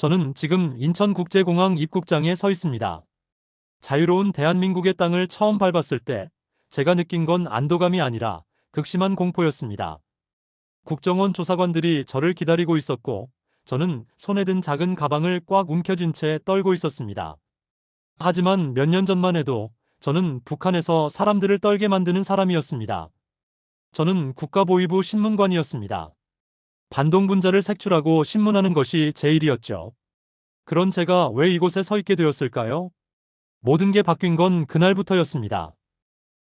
저는 지금 인천국제공항 입국장에 서 있습니다. 자유로운 대한민국의 땅을 처음 밟았을 때 제가 느낀 건 안도감이 아니라 극심한 공포였습니다. 국정원 조사관들이 저를 기다리고 있었고 저는 손에 든 작은 가방을 꽉 움켜쥔 채 떨고 있었습니다. 하지만 몇 년 전만 해도 저는 북한에서 사람들을 떨게 만드는 사람이었습니다. 저는 국가보위부 신문관이었습니다. 반동분자를 색출하고 신문하는 것이 제 일이었죠. 그런 제가 왜 이곳에 서 있게 되었을까요? 모든 게 바뀐 건 그날부터였습니다.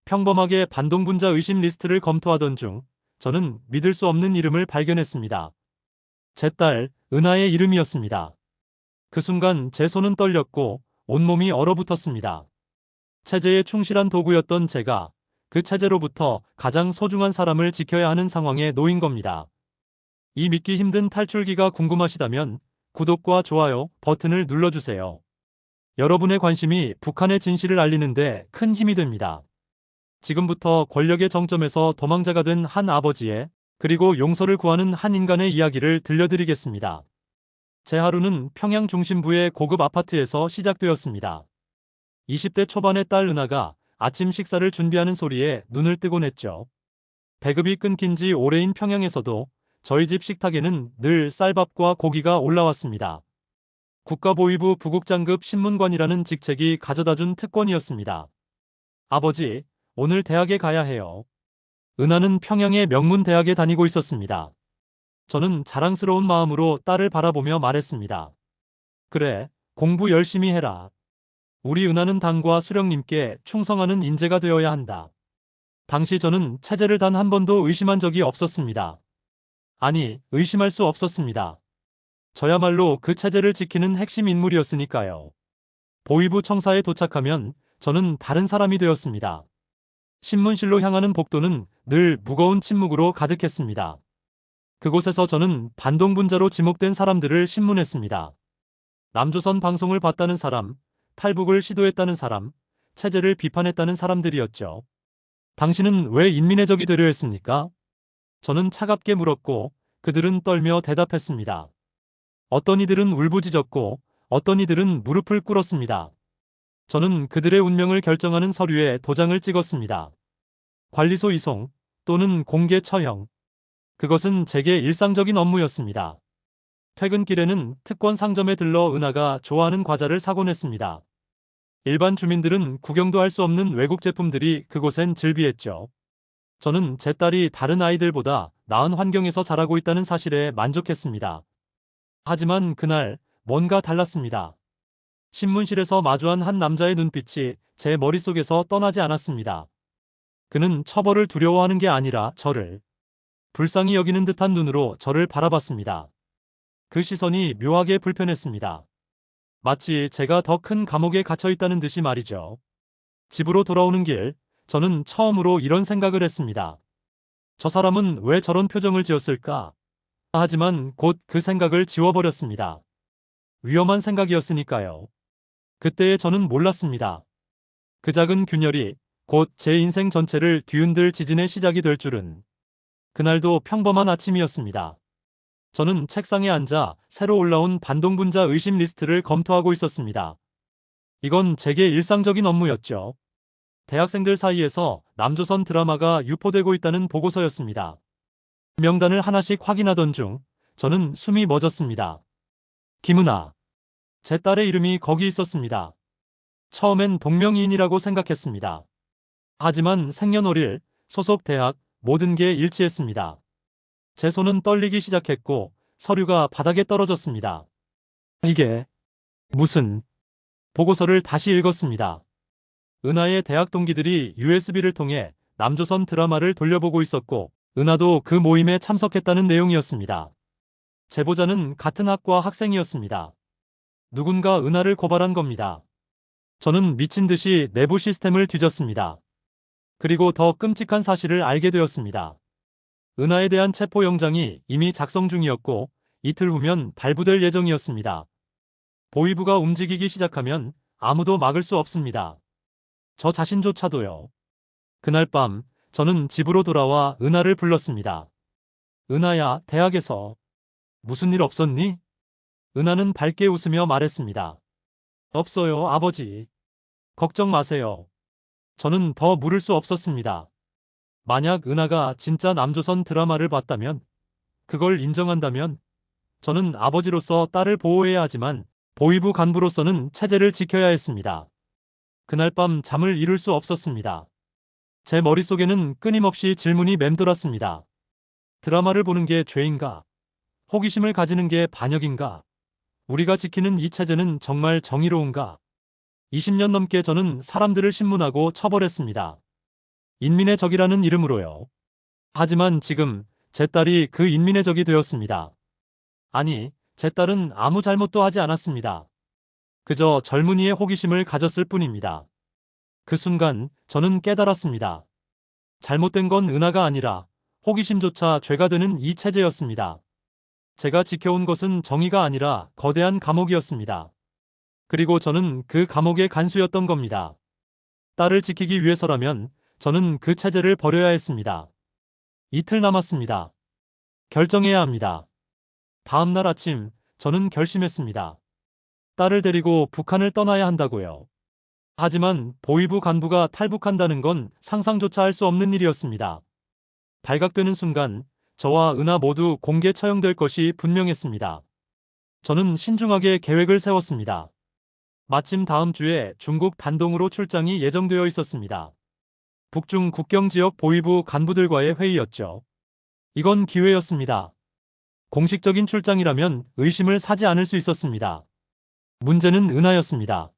평범하게 반동분자 의심 리스트를 검토하던 중 저는 믿을 수 없는 이름을 발견했습니다. 제 딸 은하의 이름이었습니다. 그 순간 제 손은 떨렸고 온몸이 얼어붙었습니다. 체제에 충실한 도구였던 제가 그 체제로부터 가장 소중한 사람을 지켜야 하는 상황에 놓인 겁니다. 이 믿기 힘든 탈출기가 궁금하시다면 구독과 좋아요 버튼을 눌러주세요. 여러분의 관심이 북한의 진실을 알리는데 큰 힘이 됩니다. 지금부터 권력의 정점에서 도망자가 된 한 아버지의 그리고 용서를 구하는 한 인간의 이야기를 들려드리겠습니다. 제 하루는 평양 중심부의 고급 아파트에서 시작되었습니다. 20대 초반의 딸 은하가 아침 식사를 준비하는 소리에 눈을 뜨곤 했죠. 배급이 끊긴 지 오래인 평양에서도 저희 집 식탁에는 늘 쌀밥과 고기가 올라왔습니다. 국가보위부 부국장급 신문관이라는 직책이 가져다준 특권이었습니다. 아버지, 오늘 대학에 가야 해요. 은하는 평양의 명문 대학에 다니고 있었습니다. 저는 자랑스러운 마음으로 딸을 바라보며 말했습니다. 그래, 공부 열심히 해라. 우리 은하는 당과 수령님께 충성하는 인재가 되어야 한다. 당시 저는 체제를 단 한 번도 의심한 적이 없었습니다. 아니, 의심할 수 없었습니다. 저야말로 그 체제를 지키는 핵심 인물이었으니까요. 보위부 청사에 도착하면 저는 다른 사람이 되었습니다. 신문실로 향하는 복도는 늘 무거운 침묵으로 가득했습니다. 그곳에서 저는 반동분자로 지목된 사람들을 신문했습니다. 남조선 방송을 봤다는 사람, 탈북을 시도했다는 사람, 체제를 비판했다는 사람들이었죠. 당신은 왜 인민의 적이 되려 했습니까? 저는 차갑게 물었고 그들은 떨며 대답했습니다. 어떤 이들은 울부짖었고 어떤 이들은 무릎을 꿇었습니다. 저는 그들의 운명을 결정하는 서류에 도장을 찍었습니다. 관리소 이송 또는 공개 처형. 그것은 제게 일상적인 업무였습니다. 퇴근길에는 특권 상점에 들러 은하가 좋아하는 과자를 사곤 했습니다. 일반 주민들은 구경도 할 수 없는 외국 제품들이 그곳엔 즐비했죠. 저는 제 딸이 다른 아이들보다 나은 환경에서 자라고 있다는 사실에 만족했습니다. 하지만 그날 뭔가 달랐습니다. 신문실에서 마주한 한 남자의 눈빛이 제 머릿속에서 떠나지 않았습니다. 그는 처벌을 두려워하는 게 아니라 저를 불쌍히 여기는 듯한 눈으로 저를 바라봤습니다. 그 시선이 묘하게 불편했습니다. 마치 제가 더 큰 감옥에 갇혀 있다는 듯이 말이죠. 집으로 돌아오는 길, 저는 처음으로 이런 생각을 했습니다. 저 사람은 왜 저런 표정을 지었을까? 하지만 곧 그 생각을 지워버렸습니다. 위험한 생각이었으니까요. 그때의 저는 몰랐습니다. 그 작은 균열이 곧 제 인생 전체를 뒤흔들 지진의 시작이 될 줄은. 그날도 평범한 아침이었습니다. 저는 책상에 앉아 새로 올라온 반동분자 의심 리스트를 검토하고 있었습니다. 이건 제게 일상적인 업무였죠. 대학생들 사이에서 남조선 드라마가 유포되고 있다는 보고서였습니다. 명단을 하나씩 확인하던 중 저는 숨이 멎었습니다. 김은아. 제 딸의 이름이 거기 있었습니다. 처음엔 동명이인이라고 생각했습니다. 하지만 생년월일, 소속 대학, 모든 게 일치했습니다. 제 손은 떨리기 시작했고 서류가 바닥에 떨어졌습니다. 이게 무슨 보고서를 다시 읽었습니다. 은하의 대학 동기들이 USB를 통해 남조선 드라마를 돌려보고 있었고 은하도 그 모임에 참석했다는 내용이었습니다. 제보자는 같은 학과 학생이었습니다. 누군가 은하를 고발한 겁니다. 저는 미친 듯이 내부 시스템을 뒤졌습니다. 그리고 더 끔찍한 사실을 알게 되었습니다. 은하에 대한 체포 영장이 이미 작성 중이었고 이틀 후면 발부될 예정이었습니다. 보위부가 움직이기 시작하면 아무도 막을 수 없습니다. 저 자신조차도요. 그날 밤 저는 집으로 돌아와 은하를 불렀습니다. 은하야, 대학에서 무슨 일 없었니? 은하는 밝게 웃으며 말했습니다. 없어요, 아버지. 걱정 마세요. 저는 더 물을 수 없었습니다. 만약 은하가 진짜 남조선 드라마를 봤다면, 그걸 인정한다면, 저는 아버지로서 딸을 보호해야 하지만 보위부 간부로서는 체제를 지켜야 했습니다. 그날 밤 잠을 이룰 수 없었습니다. 제 머릿속에는 끊임없이 질문이 맴돌았습니다. 드라마를 보는 게 죄인가? 호기심을 가지는 게 반역인가? 우리가 지키는 이 체제는 정말 정의로운가? 20년 넘게 저는 사람들을 신문하고 처벌했습니다. 인민의 적이라는 이름으로요. 하지만 지금 제 딸이 그 인민의 적이 되었습니다. 아니, 제 딸은 아무 잘못도 하지 않았습니다. 그저 젊은이의 호기심을 가졌을 뿐입니다. 그 순간 저는 깨달았습니다. 잘못된 건 은하가 아니라 호기심조차 죄가 되는 이 체제였습니다. 제가 지켜온 것은 정의가 아니라 거대한 감옥이었습니다. 그리고 저는 그 감옥의 간수였던 겁니다. 딸을 지키기 위해서라면 저는 그 체제를 버려야 했습니다. 이틀 남았습니다. 결정해야 합니다. 다음 날 아침 저는 결심했습니다. 딸을 데리고 북한을 떠나야 한다고요. 하지만 보위부 간부가 탈북한다는 건 상상조차 할 수 없는 일이었습니다. 발각되는 순간 저와 은하 모두 공개 처형될 것이 분명했습니다. 저는 신중하게 계획을 세웠습니다. 마침 다음 주에 중국 단동으로 출장이 예정되어 있었습니다. 북중 국경 지역 보위부 간부들과의 회의였죠. 이건 기회였습니다. 공식적인 출장이라면 의심을 사지 않을 수 있었습니다. 문제는 은하였습니다.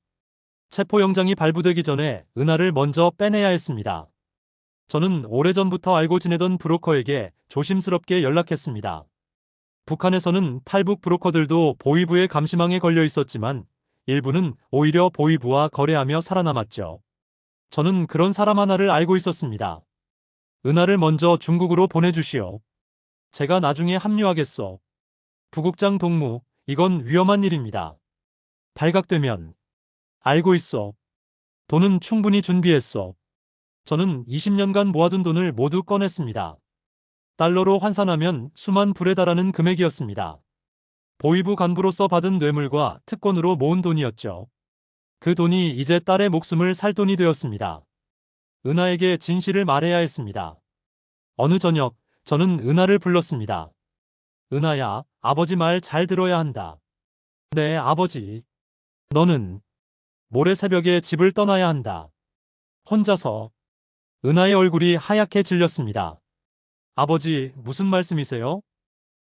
체포영장이 발부되기 전에 은하를 먼저 빼내야 했습니다. 저는 오래전부터 알고 지내던 브로커에게 조심스럽게 연락했습니다. 북한에서는 탈북 브로커들도 보위부의 감시망에 걸려 있었지만 일부는 오히려 보위부와 거래하며 살아남았죠. 저는 그런 사람 하나를 알고 있었습니다. 은하를 먼저 중국으로 보내주시오. 제가 나중에 합류하겠소. 부국장 동무, 이건 위험한 일입니다. 발각되면 알고 있어. 돈은 충분히 준비했어. 저는 20년간 모아둔 돈을 모두 꺼냈습니다. 달러로 환산하면 수만 불에 달하는 금액이었습니다. 보위부 간부로서 받은 뇌물과 특권으로 모은 돈이었죠. 그 돈이 이제 딸의 목숨을 살 돈이 되었습니다. 은하에게 진실을 말해야 했습니다. 어느 저녁 저는 은하를 불렀습니다. 은하야, 아버지 말 잘 들어야 한다. 네, 아버지. 너는 모레 새벽에 집을 떠나야 한다. 혼자서. 은하의 얼굴이 하얗게 질렸습니다. 아버지, 무슨 말씀이세요?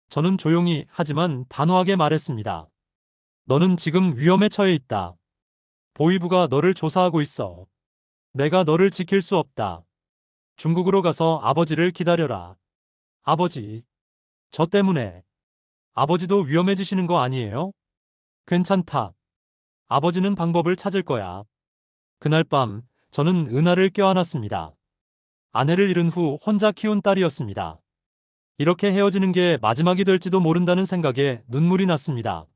저는 조용히 하지만 단호하게 말했습니다. 너는 지금 위험에 처해 있다. 보위부가 너를 조사하고 있어. 내가 너를 지킬 수 없다. 중국으로 가서 아버지를 기다려라. 아버지, 저 때문에 아버지도 위험해지시는 거 아니에요? 괜찮다. 아버지는 방법을 찾을 거야. 그날 밤 저는 은하를 껴안았습니다. 아내를 잃은 후 혼자 키운 딸이었습니다. 이렇게 헤어지는 게 마지막이 될지도 모른다는 생각에 눈물이 났습니다.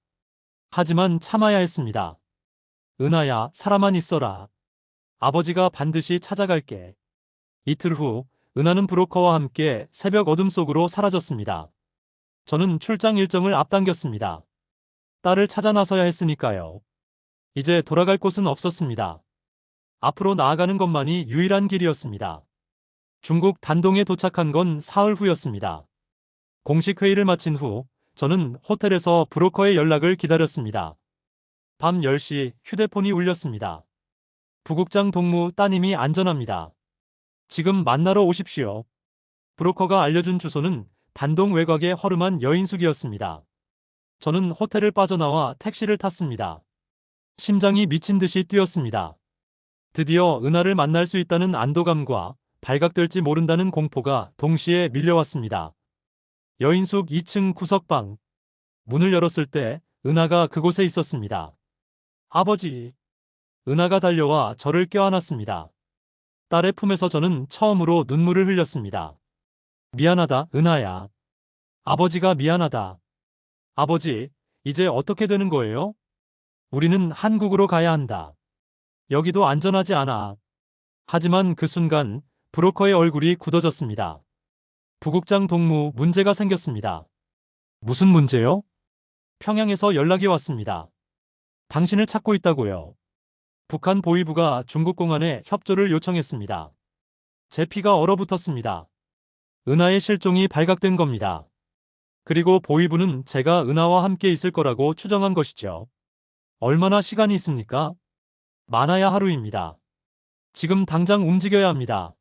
하지만 참아야 했습니다. 은하야, 살아만 있어라. 아버지가 반드시 찾아갈게. 이틀 후, 은하는 브로커와 함께 새벽 어둠 속으로 사라졌습니다. 저는 출장 일정을 앞당겼습니다. 딸을 찾아 나서야 했으니까요. 이제 돌아갈 곳은 없었습니다. 앞으로 나아가는 것만이 유일한 길이었습니다. 중국 단동에 도착한 건 사흘 후였습니다. 공식 회의를 마친 후 저는 호텔에서 브로커의 연락을 기다렸습니다. 밤 10시 휴대폰이 울렸습니다. 부국장 동무 따님이 안전합니다. 지금 만나러 오십시오. 브로커가 알려준 주소는 단동 외곽의 허름한 여인숙이었습니다. 저는 호텔을 빠져나와 택시를 탔습니다. 심장이 미친 듯이 뛰었습니다. 드디어 은하를 만날 수 있다는 안도감과 발각될지 모른다는 공포가 동시에 밀려왔습니다. 여인숙 2층 구석방. 문을 열었을 때 은하가 그곳에 있었습니다. 아버지. 은하가 달려와 저를 껴안았습니다. 딸의 품에서 저는 처음으로 눈물을 흘렸습니다. 미안하다, 은하야. 아버지가 미안하다. 아버지, 이제 어떻게 되는 거예요? 우리는 한국으로 가야 한다. 여기도 안전하지 않아. 하지만 그 순간 브로커의 얼굴이 굳어졌습니다. 부국장 동무 문제가 생겼습니다. 무슨 문제요? 평양에서 연락이 왔습니다. 당신을 찾고 있다고요. 북한 보위부가 중국 공안에 협조를 요청했습니다. 제 피가 얼어붙었습니다. 은하의 실종이 발각된 겁니다. 그리고 보위부는 제가 은하와 함께 있을 거라고 추정한 것이죠. 얼마나 시간이 있습니까? 많아야 하루입니다. 지금 당장 움직여야 합니다.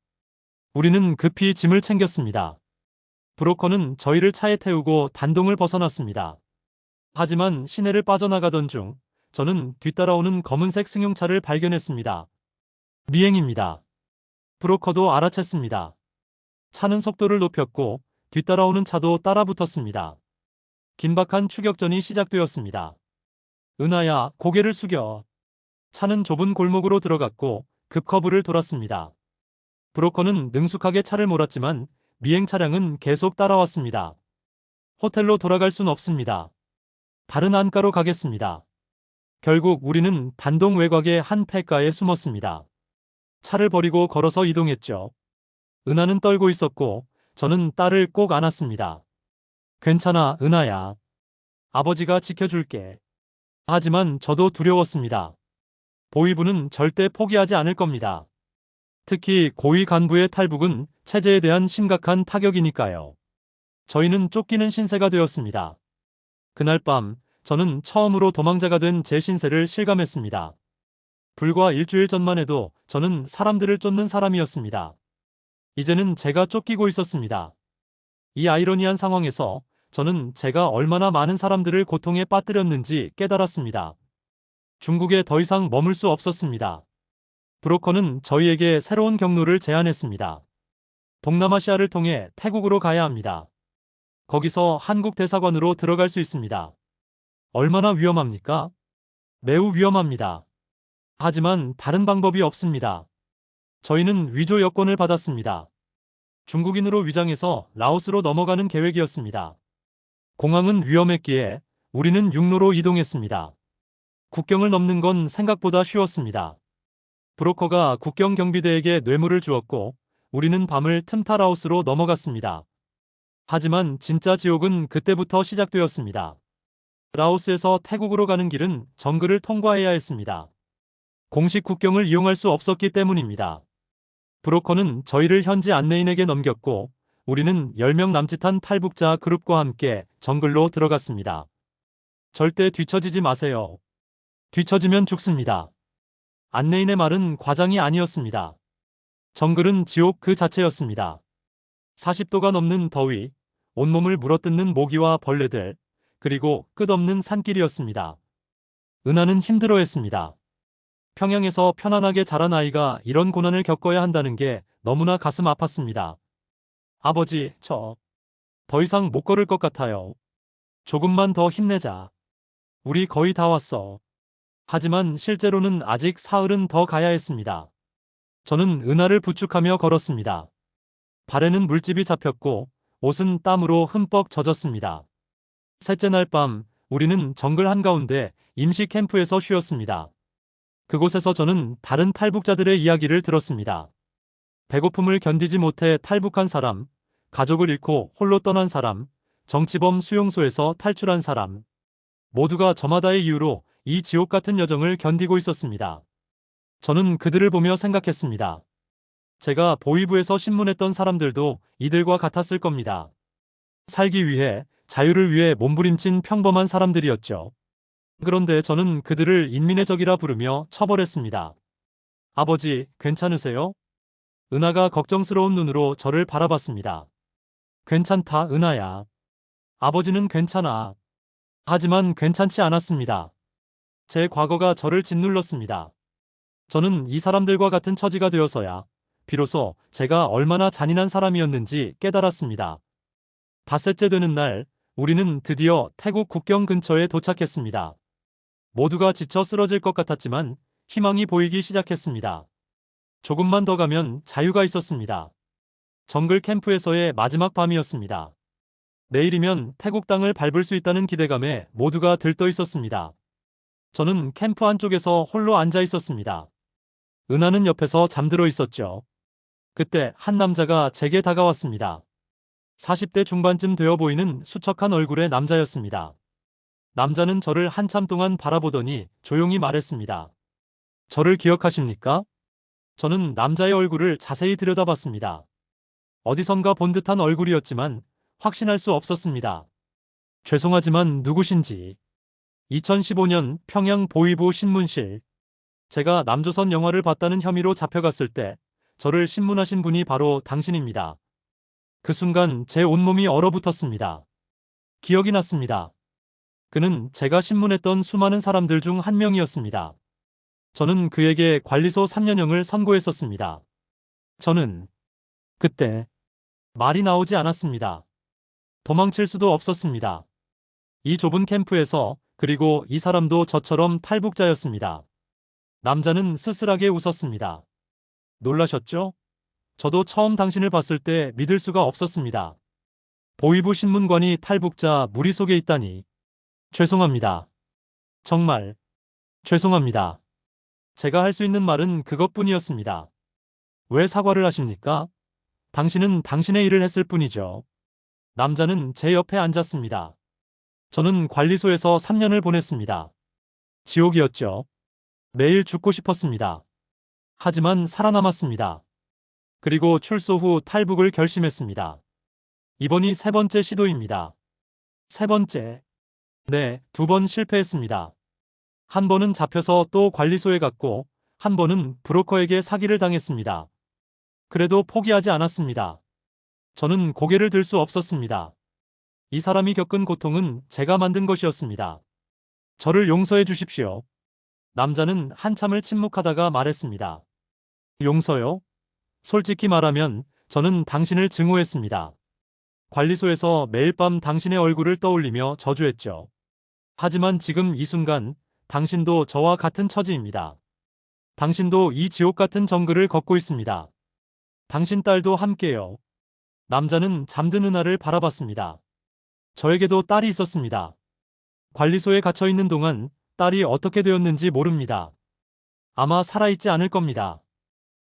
우리는 급히 짐을 챙겼습니다. 브로커는 저희를 차에 태우고 단동을 벗어났습니다. 하지만 시내를 빠져나가던 중 저는 뒤따라오는 검은색 승용차를 발견했습니다. 미행입니다. 브로커도 알아챘습니다. 차는 속도를 높였고 뒤따라오는 차도 따라 붙었습니다. 긴박한 추격전이 시작되었습니다. 은하야, 고개를 숙여. 차는 좁은 골목으로 들어갔고 급커브를 돌았습니다. 브로커는 능숙하게 차를 몰았지만 미행 차량은 계속 따라왔습니다. 호텔로 돌아갈 순 없습니다. 다른 안가로 가겠습니다. 결국 우리는 단동 외곽의 한 폐가에 숨었습니다. 차를 버리고 걸어서 이동했죠. 은하는 떨고 있었고 저는 딸을 꼭 안았습니다. 괜찮아, 은하야. 아버지가 지켜줄게. 하지만 저도 두려웠습니다. 보위부는 절대 포기하지 않을 겁니다. 특히 고위 간부의 탈북은 체제에 대한 심각한 타격이니까요. 저희는 쫓기는 신세가 되었습니다. 그날 밤 저는 처음으로 도망자가 된 제 신세를 실감했습니다. 불과 일주일 전만 해도 저는 사람들을 쫓는 사람이었습니다. 이제는 제가 쫓기고 있었습니다. 이 아이러니한 상황에서 저는 제가 얼마나 많은 사람들을 고통에 빠뜨렸는지 깨달았습니다. 중국에 더 이상 머물 수 없었습니다. 브로커는 저희에게 새로운 경로를 제안했습니다. 동남아시아를 통해 태국으로 가야 합니다. 거기서 한국 대사관으로 들어갈 수 있습니다. 얼마나 위험합니까? 매우 위험합니다. 하지만 다른 방법이 없습니다. 저희는 위조 여권을 받았습니다. 중국인으로 위장해서 라오스로 넘어가는 계획이었습니다. 공항은 위험했기에 우리는 육로로 이동했습니다. 국경을 넘는 건 생각보다 쉬웠습니다. 브로커가 국경 경비대에게 뇌물을 주었고 우리는 밤을 틈타라우스로 넘어갔습니다. 하지만 진짜 지옥은 그때부터 시작되었습니다. 라오스에서 태국으로 가는 길은 정글을 통과해야 했습니다. 공식 국경을 이용할 수 없었기 때문입니다. 브로커는 저희를 현지 안내인에게 넘겼고 우리는 10명 남짓한 탈북자 그룹과 함께 정글로 들어갔습니다. 절대 뒤처지지 마세요. 뒤처지면 죽습니다. 안내인의 말은 과장이 아니었습니다. 정글은 지옥 그 자체였습니다. 40도가 넘는 더위, 온몸을 물어뜯는 모기와 벌레들, 그리고 끝없는 산길이었습니다. 은하는 힘들어했습니다. 평양에서 편안하게 자란 아이가 이런 고난을 겪어야 한다는 게 너무나 가슴 아팠습니다. 아버지, 저, 더 이상 못 걸을 것 같아요. 조금만 더 힘내자. 우리 거의 다 왔어. 하지만 실제로는 아직 사흘은 더 가야 했습니다. 저는 은하를 부축하며 걸었습니다. 발에는 물집이 잡혔고 옷은 땀으로 흠뻑 젖었습니다. 셋째 날 밤 우리는 정글 한가운데 임시 캠프에서 쉬었습니다. 그곳에서 저는 다른 탈북자들의 이야기를 들었습니다. 배고픔을 견디지 못해 탈북한 사람, 가족을 잃고 홀로 떠난 사람, 정치범 수용소에서 탈출한 사람. 모두가 저마다의 이유로 이 지옥 같은 여정을 견디고 있었습니다. 저는 그들을 보며 생각했습니다. 제가 보위부에서 신문했던 사람들도 이들과 같았을 겁니다. 살기 위해, 자유를 위해 몸부림친 평범한 사람들이었죠. 그런데 저는 그들을 인민의 적이라 부르며 처벌했습니다. 아버지, 괜찮으세요? 은하가 걱정스러운 눈으로 저를 바라봤습니다. 괜찮다, 은하야. 아버지는 괜찮아. 하지만 괜찮지 않았습니다. 제 과거가 저를 짓눌렀습니다. 저는 이 사람들과 같은 처지가 되어서야 비로소 제가 얼마나 잔인한 사람이었는지 깨달았습니다. 닷새째 되는 날, 우리는 드디어 태국 국경 근처에 도착했습니다. 모두가 지쳐 쓰러질 것 같았지만 희망이 보이기 시작했습니다. 조금만 더 가면 자유가 있었습니다. 정글 캠프에서의 마지막 밤이었습니다. 내일이면 태국 땅을 밟을 수 있다는 기대감에 모두가 들떠 있었습니다. 저는 캠프 안쪽에서 홀로 앉아 있었습니다. 은하는 옆에서 잠들어 있었죠. 그때 한 남자가 제게 다가왔습니다. 40대 중반쯤 되어 보이는 수척한 얼굴의 남자였습니다. 남자는 저를 한참 동안 바라보더니 조용히 말했습니다. 저를 기억하십니까? 저는 남자의 얼굴을 자세히 들여다봤습니다. 어디선가 본 듯한 얼굴이었지만 확신할 수 없었습니다. 죄송하지만 누구신지. 2015년 평양 보이부 신문실. 제가 남조선 영화를 봤다는 혐의로 잡혀갔을 때 저를 신문하신 분이 바로 당신입니다. 그 순간 제 온몸이 얼어붙었습니다. 기억이 났습니다. 그는 제가 신문했던 수많은 사람들 중 한 명이었습니다. 저는 그에게 관리소 3년형을 선고했었습니다. 저는 그때 말이 나오지 않았습니다. 도망칠 수도 없었습니다. 이 좁은 캠프에서 그리고 이 사람도 저처럼 탈북자였습니다. 남자는 쓸쓸하게 웃었습니다. 놀라셨죠? 저도 처음 당신을 봤을 때 믿을 수가 없었습니다. 보이부 신문관이 탈북자 무리 속에 있다니. 죄송합니다. 정말 죄송합니다. 제가 할 수 있는 말은 그것뿐이었습니다. 왜 사과를 하십니까? 당신은 당신의 일을 했을 뿐이죠. 남자는 제 옆에 앉았습니다. 저는 관리소에서 3년을 보냈습니다. 지옥이었죠. 매일 죽고 싶었습니다. 하지만 살아남았습니다. 그리고 출소 후 탈북을 결심했습니다. 이번이 세 번째 시도입니다. 세 번째. 네, 두 번 실패했습니다. 한 번은 잡혀서 또 관리소에 갔고, 한 번은 브로커에게 사기를 당했습니다. 그래도 포기하지 않았습니다. 저는 고개를 들 수 없었습니다. 이 사람이 겪은 고통은 제가 만든 것이었습니다. 저를 용서해 주십시오. 남자는 한참을 침묵하다가 말했습니다. 용서요? 솔직히 말하면 저는 당신을 증오했습니다. 관리소에서 매일 밤 당신의 얼굴을 떠올리며 저주했죠. 하지만 지금 이 순간 당신도 저와 같은 처지입니다. 당신도 이 지옥 같은 정글을 걷고 있습니다. 당신 딸도 함께요. 남자는 잠든 은하를 바라봤습니다. 저에게도 딸이 있었습니다. 관리소에 갇혀 있는 동안 딸이 어떻게 되었는지 모릅니다. 아마 살아있지 않을 겁니다.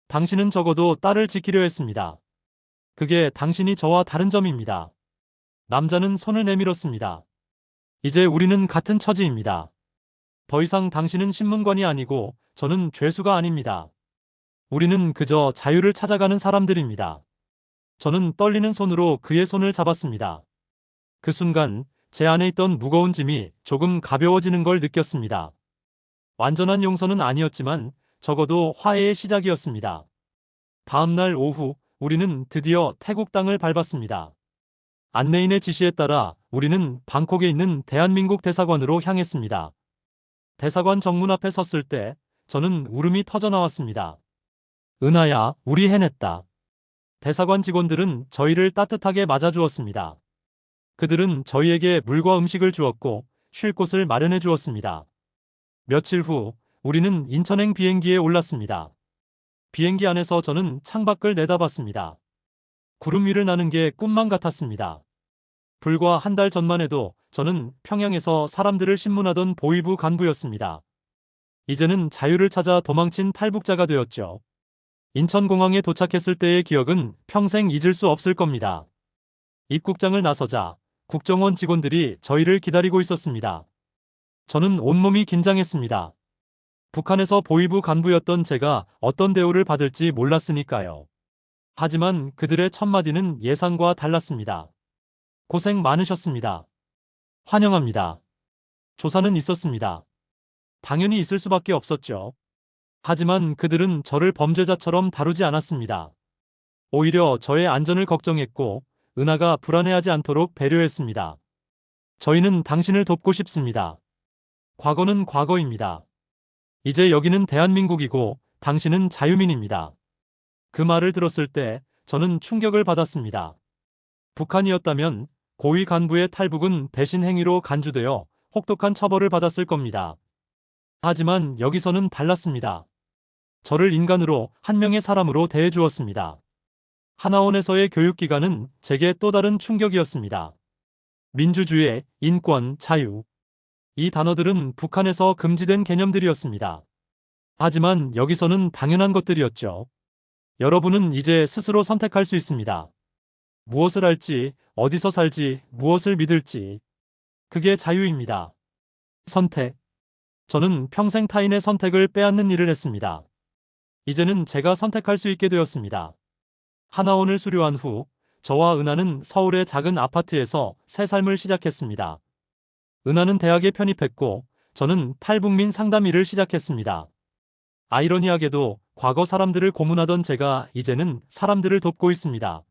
당신은 적어도 딸을 지키려 했습니다. 그게 당신이 저와 다른 점입니다. 남자는 손을 내밀었습니다. 이제 우리는 같은 처지입니다. 더 이상 당신은 신문관이 아니고 저는 죄수가 아닙니다. 우리는 그저 자유를 찾아가는 사람들입니다. 저는 떨리는 손으로 그의 손을 잡았습니다. 그 순간 제 안에 있던 무거운 짐이 조금 가벼워지는 걸 느꼈습니다. 완전한 용서는 아니었지만 적어도 화해의 시작이었습니다. 다음 날 오후 우리는 드디어 태국 땅을 밟았습니다. 안내인의 지시에 따라 우리는 방콕에 있는 대한민국 대사관으로 향했습니다. 대사관 정문 앞에 섰을 때 저는 울음이 터져 나왔습니다. 은하야, 우리 해냈다. 대사관 직원들은 저희를 따뜻하게 맞아주었습니다. 그들은 저희에게 물과 음식을 주었고 쉴 곳을 마련해 주었습니다. 며칠 후 우리는 인천행 비행기에 올랐습니다. 비행기 안에서 저는 창밖을 내다봤습니다. 구름 위를 나는 게 꿈만 같았습니다. 불과 한 달 전만 해도 저는 평양에서 사람들을 신문하던 보이부 간부였습니다. 이제는 자유를 찾아 도망친 탈북자가 되었죠. 인천공항에 도착했을 때의 기억은 평생 잊을 수 없을 겁니다. 입국장을 나서자 국정원 직원들이 저희를 기다리고 있었습니다. 저는 온몸이 긴장했습니다. 북한에서 보이부 간부였던 제가 어떤 대우를 받을지 몰랐으니까요. 하지만 그들의 첫마디는 예상과 달랐습니다. 고생 많으셨습니다. 환영합니다. 조사는 있었습니다. 당연히 있을 수밖에 없었죠. 하지만 그들은 저를 범죄자처럼 다루지 않았습니다. 오히려 저의 안전을 걱정했고 은하가 불안해하지 않도록 배려했습니다. 저희는 당신을 돕고 싶습니다. 과거는 과거입니다. 이제 여기는 대한민국이고 당신은 자유민입니다. 그 말을 들었을 때 저는 충격을 받았습니다. 북한이었다면 고위 간부의 탈북은 배신 행위로 간주되어 혹독한 처벌을 받았을 겁니다. 하지만 여기서는 달랐습니다. 저를 인간으로 한 명의 사람으로 대해주었습니다. 하나원에서의 교육기간은 제게 또 다른 충격이었습니다. 민주주의, 인권, 자유. 이 단어들은 북한에서 금지된 개념들이었습니다. 하지만 여기서는 당연한 것들이었죠. 여러분은 이제 스스로 선택할 수 있습니다. 무엇을 할지, 어디서 살지, 무엇을 믿을지. 그게 자유입니다. 선택. 저는 평생 타인의 선택을 빼앗는 일을 했습니다. 이제는 제가 선택할 수 있게 되었습니다. 하나원을 수료한 후 저와 은하는 서울의 작은 아파트에서 새 삶을 시작했습니다. 은하는 대학에 편입했고 저는 탈북민 상담 일을 시작했습니다. 아이러니하게도 과거 사람들을 고문하던 제가 이제는 사람들을 돕고 있습니다.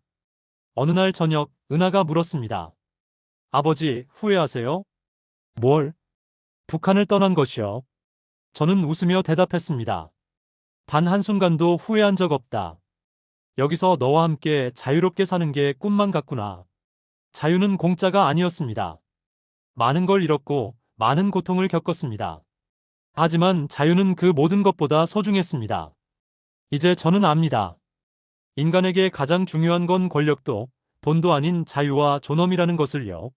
어느 날 저녁 은하가 물었습니다. 아버지 후회하세요? 뭘? 북한을 떠난 것이요. 저는 웃으며 대답했습니다. 단 한순간도 후회한 적 없다. 여기서 너와 함께 자유롭게 사는 게 꿈만 같구나. 자유는 공짜가 아니었습니다. 많은 걸 잃었고 많은 고통을 겪었습니다. 하지만 자유는 그 모든 것보다 소중했습니다. 이제 저는 압니다. 인간에게 가장 중요한 건 권력도 돈도 아닌 자유와 존엄이라는 것을요.